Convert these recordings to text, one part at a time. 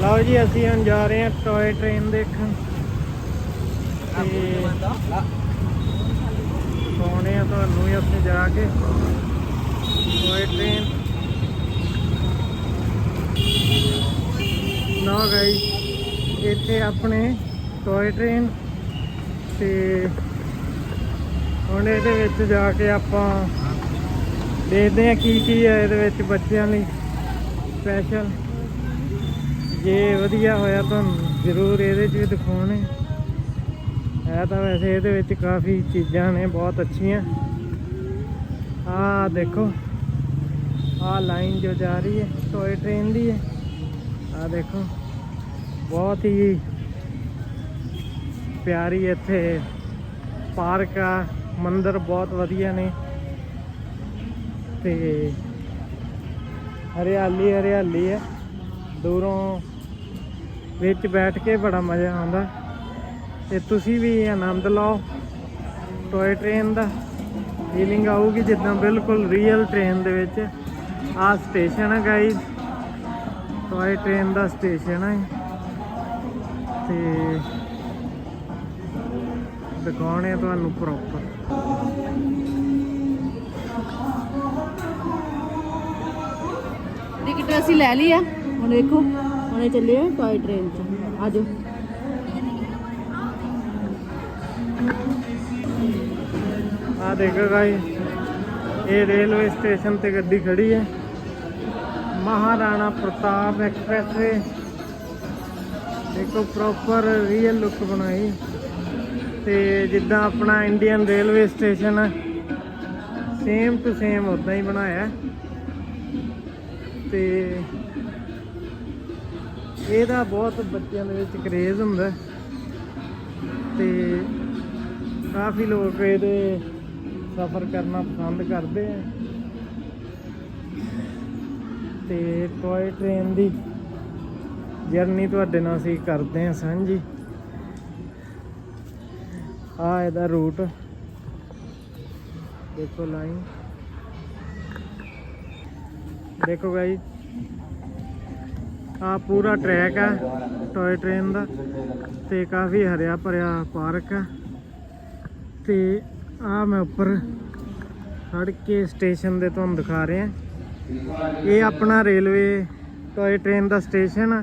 ਲਓ ਜੀ ਅਸੀਂ ਹੁਣ ਜਾ ਰਹੇ ਹਾਂ ਟੌਏ ਟ੍ਰੇਨ ਦੇਖਣ। ਤੇ ਸੋਹਣੇ ਆ ਤੁਹਾਨੂੰ ਵੀ ਉੱਥੇ ਜਾ ਕੇ। Toy train. ਨਾ ਗਈ ਇੱਥੇ ਆਪਣੇ ਟੌਏ ਟ੍ਰੇਨ। ਤੇ ਹੁਣ ਇਹਦੇ ਵਿੱਚ ਜਾ ਕੇ ਆਪਾਂ ਦੇਖਦੇ ਹਾਂ ਕੀ ਕੀ ਹੈ ਇਹਦੇ ਵਿੱਚ ਬੱਚਿਆਂ ਲਈ ਸਪੈਸ਼ਲ ਜੇ ਵਧੀਆ ਹੋਇਆ ਤਾਂ ਜ਼ਰੂਰ ਇਹਦੇ 'ਚ ਵੀ ਦਿਖਾਉਣੇ। ਹੈ ਤਾਂ ਵੈਸੇ ਇਹਦੇ ਵਿੱਚ ਕਾਫੀ ਚੀਜ਼ਾਂ ਨੇ, ਬਹੁਤ ਅੱਛੀਆਂ। ਆਹ ਦੇਖੋ, ਆਹ ਲਾਈਨ ਜੋ ਜਾ ਰਹੀ ਹੈ, ਟੋਏ ਟ੍ਰੇਨ ਦੀ ਹੈ। ਆਹ ਦੇਖੋ, ਬਹੁਤ ਹੀ ਪਿਆਰੀ ਇੱਥੇ ਪਾਰਕ ਆ, ਮੰਦਰ ਬਹੁਤ ਵਧੀਆ ਨੇ। ਤੇ ਹਰਿਆਲੀ ਹਰਿਆਲੀ ਹੈ। ਦੂਰੋਂ ਵਿੱਚ ਬੈਠ ਕੇ ਬੜਾ ਮਜ਼ਾ ਆਉਂਦਾ। ਤੇ ਤੁਸੀਂ ਵੀ ਆਨੰਦ ਲਓ। ਟੋਏ ਟ੍ਰੇਨ ਦਾ ਫੀਲਿੰਗ ਆਊਗੀ ਜਿੱਦਾਂ ਬਿਲਕੁਲ ਰੀਅਲ ਟ੍ਰੇਨ ਦੇ ਵਿੱਚ। ਆਹ ਸਟੇਸ਼ਨ ਹੈ ਗਾਈਜ਼ ਟੋਏ ਟ੍ਰੇਨ ਦਾ ਸਟੇਸ਼ਨ ਹੈ ਤੇ ਦਿਖਾਉਣੇ ਆ ਤੁਹਾਨੂੰ ਪ੍ਰੋਪਰ ਟਿਕਟ ਅਸੀਂ ਲੈ ਲਈ ਆ। ਹੁਣ ਦੇਖੋ ਹੁਣੇ ਚੱਲੇ ਆ ਟੌਏ ਟ੍ਰੇਨ 'ਚ। ਆਜੋ। ਆ ਦੇਖੋ ਗਾਈ ਇਹ ਰੇਲਵੇ ਸਟੇਸ਼ਨ ਤੇ ਗੱਡੀ ਖੜੀ ਹੈ। ਮਹਾਰਾਣਾ ਪ੍ਰਤਾਪ ਐਕਸਪ੍ਰੈਸਵੇ। ਦੇਖੋ ਪ੍ਰੋਪਰ ਰੀਅਲ ਲੁੱਕ ਬਣਾਈ। ਤੇ ਜਿੱਦਾਂ ਆਪਣਾ ਇੰਡੀਅਨ ਰੇਲਵੇ ਸਟੇਸ਼ਨ ਹੈ ਸੇਮ ਟੂ ਸੇਮ ਉਦਾਂ ਹੀ ਬਣਾਇਆ। ਹੈ। ਤੇ ਇਹਦਾ ਬਹੁਤ ਬੱਚਿਆਂ ਦੇ ਵਿੱਚ ਕਰੇਜ਼ ਹੁੰਦਾ ਹੈ। ਤੇ ਕਾਫੀ ਲੋਕ ਇਹਦੇ ਸਫ਼ਰ ਕਰਨਾ ਪਸੰਦ ਕਰਦੇ ਆ। ਤੇ ਟੋਏ ਟ੍ਰੇਨ ਦੀ ਜਰਨੀ ਤੁਹਾਡੇ ਨਾਲ ਅਸੀਂ ਕਰਦੇ ਆ ਸਾਂਝੀ। ਆ ਇਹਦਾ ਰੂਟ ਦੇਖੋ ਲਾਈਨ ਦੇਖੋ ਗਾਈ ਆ ਪੂਰਾ ਟਰੈਕ ਆ ਟੋਏ ਟ੍ਰੇਨ ਦਾ ਤੇ ਕਾਫੀ ਹਰਿਆ ਭਰਿਆ ਪਾਰਕ ਆ। ਤੇ ਆ ਮੈਂ ਉੱਪਰ ਖੜ ਕੇ ਸਟੇਸ਼ਨ ਦੇ ਤੁਹਾਨੂੰ ਦਿਖਾ ਰਿਹਾ। ਇਹ ਆਪਣਾ ਰੇਲਵੇ ਟੋਏ ਟ੍ਰੇਨ ਦਾ ਸਟੇਸ਼ਨ ਆ।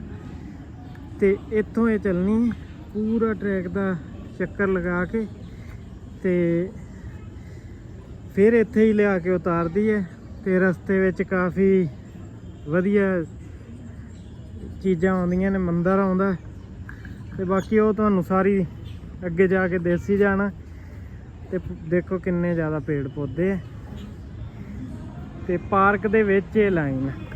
ਤੇ ਇੱਥੋਂ ਇਹ ਚੱਲਣੀ ਪੂਰਾ ਟਰੈਕ ਦਾ ਚੱਕਰ ਲਗਾ ਕੇ ਤੇ ਫਿਰ ਇੱਥੇ ਹੀ ਲਿਆ ਕੇ ਉਤਾਰਦੀ ਹੈ ਤੇ ਰਸਤੇ ਵਿੱਚ ਕਾਫੀ ਵਧੀਆ ਚੀਜ਼ਾਂ ਆਉਂਦੀਆਂ ਨੇ, ਮੰਦਰ ਆਉਂਦਾ ਤੇ ਬਾਕੀ ਉਹ ਤੁਹਾਨੂੰ ਸਾਰੀ ਅੱਗੇ ਜਾ ਕੇ ਦੇਸੀ ਜਾਣਾ। ਤੇ ਦੇਖੋ ਕਿੰਨੇ ਜ਼ਿਆਦਾ ਪੇੜ ਪੌਦੇ ਆ। ਤੇ ਪਾਰਕ ਦੇ ਵਿੱਚ ਇਹ ਲਾਈਨ ਹੈ